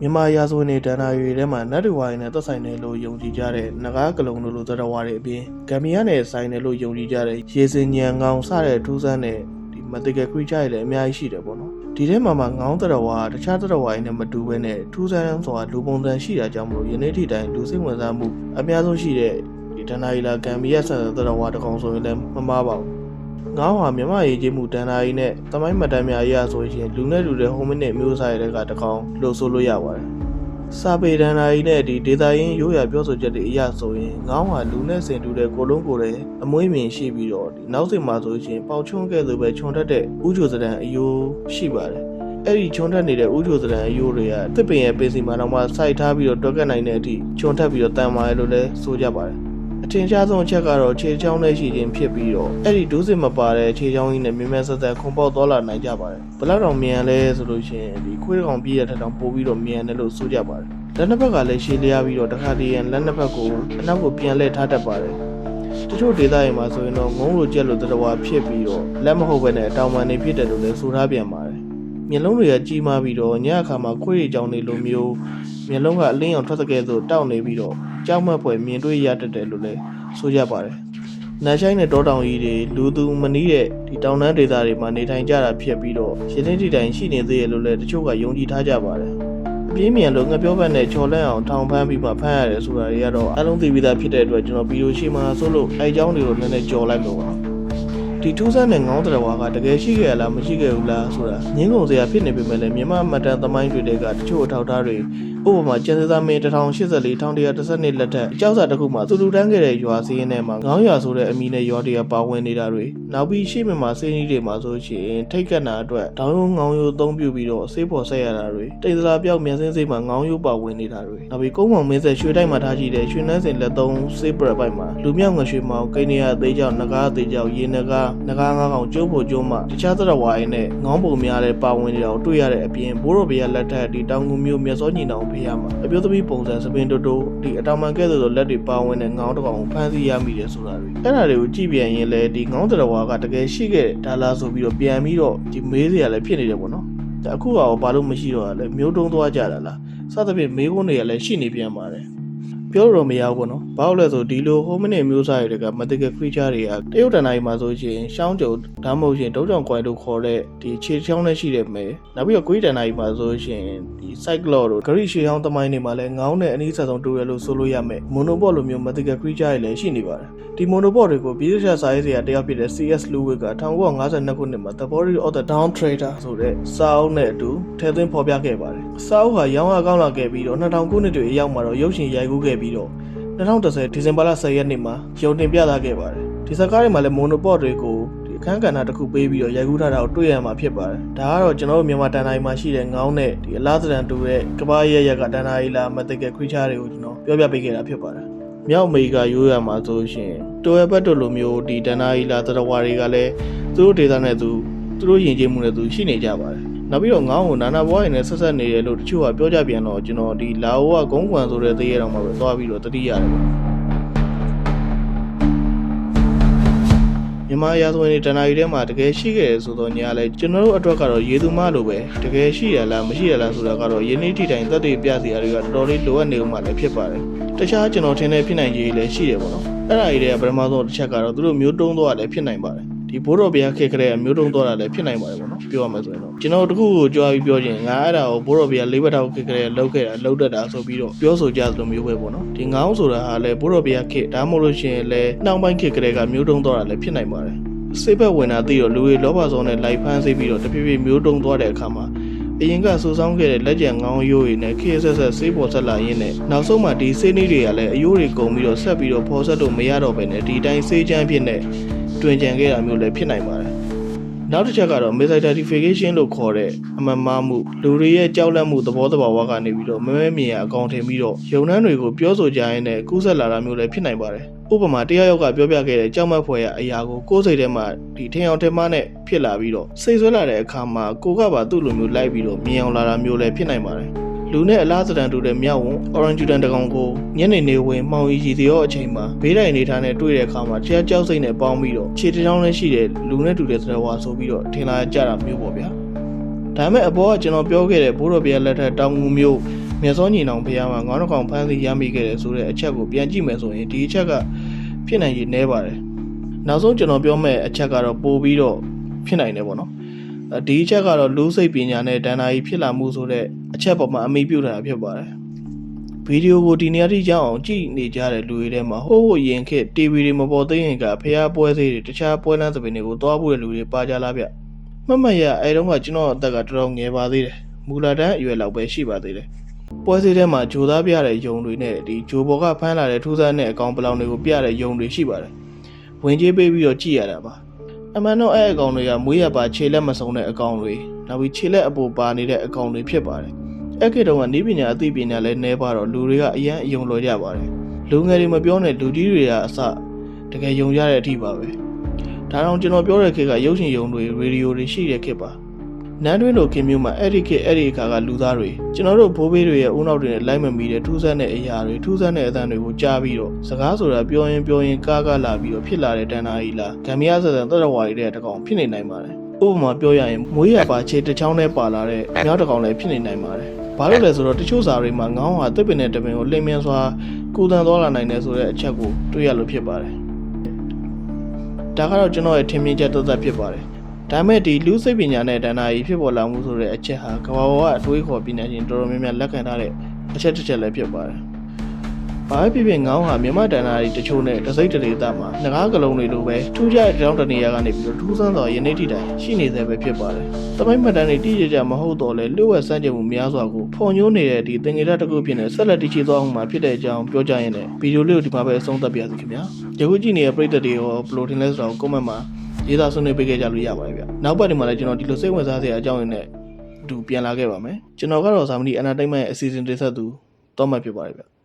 မြန်မာရာဇဝင်တွေဒဏ္ဍာရီထဲမှာနတ်တွေဝိုင်းနဲ့သက်ဆိုင်တယ်လို့ယုံကြည်ကြတဲ့နဂါကလုံတို့လိုသတ္တဝါတွေအပြင်ဂမ်ဘီယာနဲ့ဆိုင်တယ်လို့ယုံကြည်ကြတဲ့ရေစင်ညံငောင်စတဲ့ထူးဆန်းတဲ့ဒီမတိကခရီးချားတွေလည်းအများကြီးရှိတယ်ပေါ့နော်ဒီထဲမှာမှငောင်းသတ္တဝါတခြားသတ္တဝါတွေနဲ့မတူဘဲနဲ့ထူးဆန်းစွာလူပုံစံရှိတာကြောင့်မလို့ယနေ့ထိတိုင်လူစိတ်ဝင်စားမှုအများဆုံးရှိတဲ့ဒီဒဏ္ဍာရီလာဂမ်ဘီယာဆက်သတ္တဝါတစ်ကောင်ဆိုရင်လည်းမမှားပါဘူး ငေါဟာမြမရေးကြီးမှုတန်တာကြီးနဲ့သမိုင်းမှတ်တမ်းများအရဆိုရင်လူနဲ့လူတဲ့ဟိုမနစ်မျိုးစားရတဲ့ကတကောင်လို့ဆိုလို့ရပါတယ်။စာပေတန်တာကြီးနဲ့ဒီဒေတာရင်းရိုးရာပြောဆိုချက်တွေအရဆိုရင်ငေါဟာလူနဲ့ဆင်တူတဲ့ကိုလုံးကိုယ်ရဲ့အမွေးမြင်ရှိပြီးတော့ဒီနောက်စိတ်မှာဆိုရင်ပေါချွန်းကဲ့သို့ပဲခြုံတတ်တဲ့ဥကြိုစဒံအယိုးရှိပါတယ်။အဲ့ဒီခြုံထက်နေတဲ့ဥကြိုစဒံအယိုးတွေကတစ်ပင်ရဲ့ပင်စီမှာတော့မှစိုက်ထားပြီးတော့တွက်ကတ်နိုင်တဲ့အထိခြုံထက်ပြီးတော့တန်မာရလို့လည်းဆိုကြပါတယ်။ အထင်ရှားဆုံးအချက်ကတော့ခြေချောင်းနဲ့ရှိခြင်းဖြစ်ပြီးတော့အဲ့ဒီဒုစစ်မပါတဲ့ခြေချောင်းကြီးနဲ့မြင်မြန်ဆက်ဆက်ခုန်ပေါက်သွားလာနိုင်ကြပါတယ်ဘလောက်တောင်မြန်လဲဆိုလို့ရှိရင်ဒီခွေးကောင်ပြည့်ရတဲ့တောင်ပို့ပြီးတော့မြန်တယ်လို့ဆိုကြပါတယ်လက်နှစ်ဘက်ကလည်းရှည်လျားပြီးတော့တစ်ခါတည်းရန်လက်နှစ်ဘက်ကိုအနောက်ကိုပြန်လှည့်ထားတတ်ပါတယ်တချို့ဒေသတွေမှာဆိုရင်တော့ငုံလိုကြက်လိုတတော်ဝါဖြစ်ပြီးတော့လက်မဟုတ်ဘဲနဲ့အတောင်ပံနေဖြစ်တယ်လို့လည်းဆိုထားပြန်ပါတယ် မျက်လုံးတွေကကြီးမားပြီးတော့ညအခါမှာခွေးတွေကြောင်နေလိုမျိုးမျက်လုံးကအလင်းအောင်ထွက်တဲ့ကဲသို့တောက်နေပြီးတော့ကြောက်မက်ဖွယ်မြင်တွေ့ရတတ်တယ်လို့လည်းဆိုကြပါတယ်။နတ်ချိုင်းနဲ့တောတောင်ကြီးတွေလူသူမနီးတဲ့ဒီတောင်တန်းဒေသတွေမှာနေထိုင်ကြတာဖြစ်ပြီးတော့ရှင်းလင်းတီတိုင်ရှိနေသေးတယ်လို့လည်းတချို့ကယုံကြည်ထားကြပါတယ်။အပြင်းမြန်လို့ငပြောဘက်နဲ့ချော်လဲအောင်ထောင်ဖမ်းပြီးမှဖမ်းရတယ်ဆိုတာတွေကတော့အလုံးသိပြီးသားဖြစ်တဲ့အတွက်ကျွန်တော်ဗီဒီယိုရှိမှဆိုလို့အဲအကြောင်းတွေကိုနည်းနည်းကြော်လိုက်လို့ပါ။ ဒီထူးဆန်းတဲ့ငေါင်းတရဝါကတကယ်ရှိခဲ့ရလားမရှိခဲ့ဘူးလားဆိုတာငင်းကုန်စရာဖြစ်နေပေမဲ့လည်းမြန်မာအမတ်တန်သမိုင်းတွေကတချို့အထောက်အထားတွေဥပမာကျန်စသားမင်း1084 1112လက်ထက်အကြောက်စာတစ်ခုမှာသူလူတန်းခဲ့တဲ့ရွာစည်းရင်းထဲမှာငေါင်းရွာဆိုတဲ့အမည်နဲ့ရွာတွေကပါဝင်နေတာတွေနောက်ပြီးရှေ့မြန်မာစေးနီးတွေမှာဆိုရှင်ထိတ်ကပ်နာအတွက်တောင်ရုံငေါင်းရိုးအသုံးပြုပြီးတော့ဆေးပေါ်ဆက်ရတာတွေတိတ်စလားပြောက်မြန်စင်းစေးမှာငေါင်းရိုးပါဝင်နေတာတွေနောက်ပြီးကုန်းမောင်မင်းဆက်ရွှေတိုက်မှာထားကြည့်တဲ့ရွှေနှန်းစင်လက်သုံးဆေးပရပိုက်မှာလူမြောက်ငွေရွှေမောင်ကိနေရအသေးကြောင့်ငကားအသေးကြောင့်ရေနဂါငကားငါးကောင်ကျိုးဖို့ကျိုးမှတခြားသရဝါရင်းနဲ့ငေါင်းပုံများတဲ့ပါဝင်နေတာကိုတွေ့ရတဲ့အပြင်ဘိုးတော်ဘေးကလက်ထက်ဒီတောင်ငူမျိုးမြတ်စောညီနောင်ဖေးရမှာအပြိုးသမီးပုံစံစပင်တိုတိုဒီအတောင်ပံကဲ့သို့သောလက်တွေပါဝင်တဲ့ငေါင်းတစ်ကောင်ကိုဖမ်းဆီးရမိတယ်ဆိုတာတွေအဲ့ဒါတွေကိုကြည့်ပြန်ရင်လည်းဒီငေါင်းသရဝါကတကယ်ရှိခဲ့ဒါလားဆိုပြီးတော့ပြန်ပြီးတော့ဒီမေးစရာလည်းဖြစ်နေတယ်ပေါ့နော်ဒါအခုကဘာလို့မရှိတော့တာလဲမျိုးတုံးသွားကြတာလားစသဖြင့်မေးခွန်းတွေကလည်းရှိနေပြန်ပါတယ် ပြောလို့တော့မရဘူးပေါ့နော်။ဘာလို့လဲဆိုဒီလို home minute မျိုးစားတွေက mythical creature တွေကတရုတ်တန်တိုင်းမှာဆိုရှင်ရှောင်းကြုံဒါမှမဟုတ်ရှင်ဒုံကြောင်ကွိုင်လို့ခေါ်တဲ့ဒီခြေချောင်းနဲ့ရှိတဲ့မဲနောက်ပြီးတော့ queen တန်တိုင်းမှာဆိုရှင်ဒီ cyclone တို့ grid ရှေးဟောင်းသမိုင်းတွေမှာလည်းငောင်းတဲ့အနည်းဆက်ဆုံးတူရလို့ဆိုလို့ရမယ် monopod လိုမျိုး mythical creature တွေလည်းရှိနေပါတယ်။ဒီ monopod တွေကိုပြည်သူ့ရှာစာရေးစရာတယောက်ဖြစ်တဲ့ CS Lewis က1952ခုနှစ်မှာ The Body of the Down Trader ဆိုတဲ့စာအုပ်နဲ့အတူထည့်သွင်းဖော်ပြခဲ့ပါတယ်။စာအုပ်ဟာရောင်းရကောင်းလာခဲ့ပြီးတော့2000ခုနှစ်တွေအရောက်မှာတော့ရုပ်ရှင်ရိုက်ကူးခဲ့ပြီးတော့2010ဒီဇင်ဘာလ10ရက်နေ့မှာရုံတင်ပြသခဲ့ပါတယ်ဒီဇာကားတွေမှာလည်း monopod တွေကိုဒီအခန်းကဏ္ဍတစ်ခုပေးပြီးတော့ရိုက်ကူးထားတာကိုတွေ့ရမှာဖြစ်ပါတယ်ဒါကတော့ကျွန်တော်တို့မြန်မာတန်တိုင်းမှာရှိတဲ့ငောင်းနဲ့ဒီအလားသဏ္ဍာန်တူတဲ့ကဘာရက်ရက်ကတန်တိုင်းလာ mythical creature တွေကိုကျွန်တော်ပြောပြပေးခဲ့တာဖြစ်ပါတယ်မြောက်အမေရိကရိုးရမှာဆိုရှင်တိုရဘတ်တို့လိုမျိုးဒီတန်တိုင်းလာသတ္တဝါတွေကလည်းသူတို့ဒေသနဲ့သူသူတို့ယဉ်ကျေးမှုနဲ့သူရှိနေကြပါတယ် နောက်ပြီးတော့ငောင်းကိုနာနာဘွားရည်နဲ့ဆက်ဆက်နေတယ်လို့တချို့ကပြောကြပြန်တော့ကျွန်တော်ဒီလာအိုကဂုံးကွန်ဆိုတဲ့သေးရအောင်မှာပဲသွားပြီးတော့တတိရတယ်ပေါ့မြန်မာရာဇဝင်တွေတဏှာကြီးထဲမှာတကယ်ရှိခဲ့တယ်ဆိုတော့ညာလဲကျွန်တော်တို့အတွက်ကတော့ရေသူမလိုပဲတကယ်ရှိရလားမရှိရလားဆိုတာကတော့ယနေ့ထိတိုင်သက်သေပြစီရာတွေကတော်တော်လေးလိုအပ်နေဦးမှလည်းဖြစ်ပါတယ်တခြားကျွန်တော်ထင်တဲ့ဖြစ်နိုင်ခြေတွေလည်းရှိတယ်ပေါ့နော်အဲ့ဒါကြီးတွေကပထမဆုံးတစ်ချက်ကတော့သူတို့မျိုးတုံးသွားလည်းဖြစ်နိုင်ပါတယ် ဒီဘိုးတော်ဘုရားခေတ်ကလေးကမျိုးတုံးသွားတာလည်းဖြစ်နိုင်ပါတယ်ပေါ့နော်ပြောရမယ်ဆိုရင်တော့ကျွန်တော်တခုကိုကြွားပြီးပြောခြင်းငါအဲ့ဒါကိုဘိုးတော်ဘုရားလေးဘက်ထောက်ခေတ်ကလေးကလောက်ခဲ့တာလောက်တတ်တာဆိုပြီးတော့ပြောဆိုကြသလိုမျိုးပဲပေါ့နော်ဒီငောင်းဆိုတာဟာလည်းဘိုးတော်ဘုရားခေတ်ဒါမှမဟုတ်လို့ရှိရင်လည်းနှောင်းပိုင်းခေတ်ကလေးကမျိုးတုံးသွားတာလည်းဖြစ်နိုင်ပါတယ်စိတ်ဘက်ဝင်တာသိတော့လူတွေလောဘဆောင်နဲ့လိုက်ဖမ်းစေပြီးတော့တဖြည်းဖြည်းမျိုးတုံးသွားတဲ့အခါမှာအရင်ကစူဆောင်းခဲ့တဲ့လက်ကျန်ငောင်းရိုးတွေနဲ့ခေတ်ဆက်ဆက်ဆေးပေါ်ဆက်လာရင်းနဲ့နောက်ဆုံးမှဒီဆေးနည်းတွေကလည်းအယိုးတွေကုန်ပြီးတော့ဆက်ပြီးတော့ဖော်ဆက်လို့မရတော့ဘဲနဲ့ဒီတိုင်းဆေးချမ်းဖြစ်နေ တွင်ကြံခဲ့တာမျိုးလည်းဖြစ်နိုင်ပါတယ်နောက်တစ်ချက်ကတော့ misidentification လို့ခေါ်တဲ့အမှန်မှားမှုလူတွေရဲ့ကြောက်လန့်မှုသဘောတဘာဝကနေပြီးတော့မမဲမြင်ရအကောင်ထင်ပြီးတော့ယုံနှန်းတွေကိုပြောဆိုကြရင်းနဲ့ကူးဆက်လာတာမျိုးလည်းဖြစ်နိုင်ပါတယ်ဥပမာတရားရောက်ကပြောပြခဲ့တဲ့ကြောက်မက်ဖွယ်ရအရာကိုကိုယ်စိတ်ထဲမှာဒီထင်အောင်ထင်မှားနဲ့ဖြစ်လာပြီးတော့စိတ်ဆွဲလာတဲ့အခါမှာကိုကပါသူ့လိုမျိုးလိုက်ပြီးတော့မြင်အောင်လာတာမျိုးလည်းဖြစ်နိုင်ပါတယ် လူနဲ့အလားသဏ္ဍာန်တူတဲ့မြောက်ဝန် orange judan တကောင်ကိုညနေနေဝင်မှောင်ရီရီသေးရောအချိန်မှာဘေးတိုင်နေထားနဲ့တွေ့တဲ့အခါမှာတရားကြောက်စိတ်နဲ့ပေါင်းပြီးတော့ခြေတစ်ချောင်းနဲ့ရှိတဲ့လူနဲ့တူတဲ့သတ္တဝါဆိုပြီးတော့ထင်လာကြတာမျိုးပေါ့ဗျာဒါပေမဲ့အပေါ်ကကျွန်တော်ပြောခဲ့တဲ့ဘိုးတော်ဘုရားလက်ထက်တောင်ငူမျိုးမြတ်စောညီနောင်ဖះမှာငေါင်းတစ်ကောင်ဖမ်းဆီးရမိခဲ့တယ်ဆိုတဲ့အချက်ကိုပြန်ကြည့်မယ်ဆိုရင်ဒီအချက်ကဖြစ်နိုင်ရည်နည်းပါတယ်နောက်ဆုံးကျွန်တော်ပြောမယ့်အချက်ကတော့ပို့ပြီးတော့ဖြစ်နိုင်တယ်ပေါ့နော်အဲ ဒီအချက်ကတော့လူစိတ်ပညာနဲ့ဒဏ္ဍာရီဖြစ်လာမှုဆိုတဲ့အချက်ပေါ်မှာအမိပြုထားတာဖြစ်ပါတယ်ဗီဒီယိုကိုဒီနေရာထိရောက်အောင်ကြည့်နေကြတဲ့လူတွေထဲမှာဟိုးဟိုရင်ခက် TV တွေမပေါ်သေးရင်ကဖះပွဲသေးတွေတခြားပွဲလမ်းသဘင်တွေကိုသွားဖို့တဲ့လူတွေပါကြလားဗျမမတ်ရအဲတုန်းကကျွန်တော်အသက်ကတော်တော်ငယ်ပါသေးတယ်မူလာတန်းအရွယ်လောက်ပဲရှိပါသေးတယ်ပွဲစည်းထဲမှာဂျိုသားပြတဲ့ယုံတွေနဲ့ဒီဂျိုဘော်ကဖမ်းလာတဲ့ထူးဆန်းတဲ့အကောင်ပလောင်တွေကိုပြတဲ့ယုံတွေရှိပါတယ်။ဝင်ကြီးပေးပြီးတော့ကြည့်ရတာပါ။ အမှန်တော့အဲ့အကောင်တွေကမွေးရပါခြေလက်မစုံတဲ့အကောင်တွေနောက်ပြီးခြေလက်အပေါ်ပါနေတဲ့အကောင်တွေဖြစ်ပါတယ်။အဲ့ခေတ်တုန်းကနီးပညာအသိပညာလည်းနည်းပါတော့လူတွေကအရန်အယုံလော်ကြပါတယ်။လူငယ်တွေမပြောနဲ့လူကြီးတွေကအစတကယ်ယုံကြတဲ့အထိပါပဲ။ဒါတော့ကျွန်တော်ပြောတဲ့ခေတ်ကရုပ်ရှင်ယုံတွေရေဒီယိုတွေရှိတဲ့ခေတ်ပါ။ နန်းတွင်းလိုခင်မျိုးမှာအဲ့ဒီခေတ်အဲ့ဒီအခါကလူသားတွေကျွန်တော်တို့ဘိုးဘေးတွေရဲ့ဦးနောက်တွေနဲ့လိုက်မမီတဲ့ထူးဆန်းတဲ့အရာတွေထူးဆန်းတဲ့အသံတွေကိုကြားပြီးတော့စကားဆိုတာပြောရင်ပြောရင်ကားကားလာပြီးတော့ဖြစ်လာတဲ့တန်တာကြီးလားဂမ်မီယာဆက်ဆံတရဝါရီတဲ့တကောင်ဖြစ်နေနိုင်ပါတယ်ဥပမာပြောရရင်မွေးရပါခြေတစ်ချောင်းနဲ့ပါလာတဲ့မြောက်တကောင်လည်းဖြစ်နေနိုင်ပါတယ်ဘာလို့လဲဆိုတော့တချို့စာတွေမှာငောင်းဟာတစ်ပင်နဲ့တပင်ကိုလင်းမြန်းစွာကူတန်သွားလာနိုင်တယ်ဆိုတဲ့အချက်ကိုတွေ့ရလို့ဖြစ်ပါတယ်ဒါကတော့ကျွန်တော်ရဲ့ထင်မြင်ချက်သက်သက်ဖြစ်ပါတယ် ဒါမဲ့ဒီလူစိတ်ပညာနဲ့တဏှာကြီးဖြစ်ပေါ်လာမှုဆိုတဲ့အချက်ဟာကမ္ဘာပေါ်ကအတွေးခေါ်ပညာရှင်တော်တော်များများလက်ခံထားတဲ့အချက်တစ်ချက်လည်းဖြစ်ပါတယ်။ဘာပဲဖြစ်ဖြစ်ငောင်းဟာမြမတဏှာကြီးတချို့နဲ့တစိမ့်တလေသားမှာငကားကလုံးတွေလိုပဲထူးခြားတဲ့တောင်းတနေရာကနေပြီးတော့ထူးဆန်းစွာယနေ့ထိတိုင်ရှိနေသေးပဲဖြစ်ပါတယ်။သမိုင်းမှတ်တမ်းတွေတိကျကျမဟုတ်တော့လဲလျှို့ဝှက်စမ်းကြမှုများစွာကိုဖော်ညွှန်းနေတဲ့ဒီသင်္ကေတတစ်ခုဖြစ်နေဆက်လက်တည်ရှိသွားအောင်မှာဖြစ်တဲ့အကြောင်းပြောကြရင်လည်းဗီဒီယိုလေးကိုဒီမှာပဲအဆုံးသတ်ပြရစီခင်ဗျာ။ယခုကြည့်နေတဲ့ပရိသတ်တွေရောဘယ်လိုထင်လဲဆိုတော့ comment မှာ ရေးသားဆွေးနွေးပေးခဲ့ကြလို့ရပါတယ်ဗျ။နောက်ပတ်ဒီမှာလည်းကျွန်တော်ဒီလိုစိတ်ဝင်စားစရာအကြောင်းရင်းနဲ့အတူပြန်လာခဲ့ပါမယ်။ကျွန်တော်ကတော့ဇာမနီ entertainment ရဲ့အစီအစဉ်တင်ဆက်သူတော့မှဖြစ်ပါတယ်ဗျ။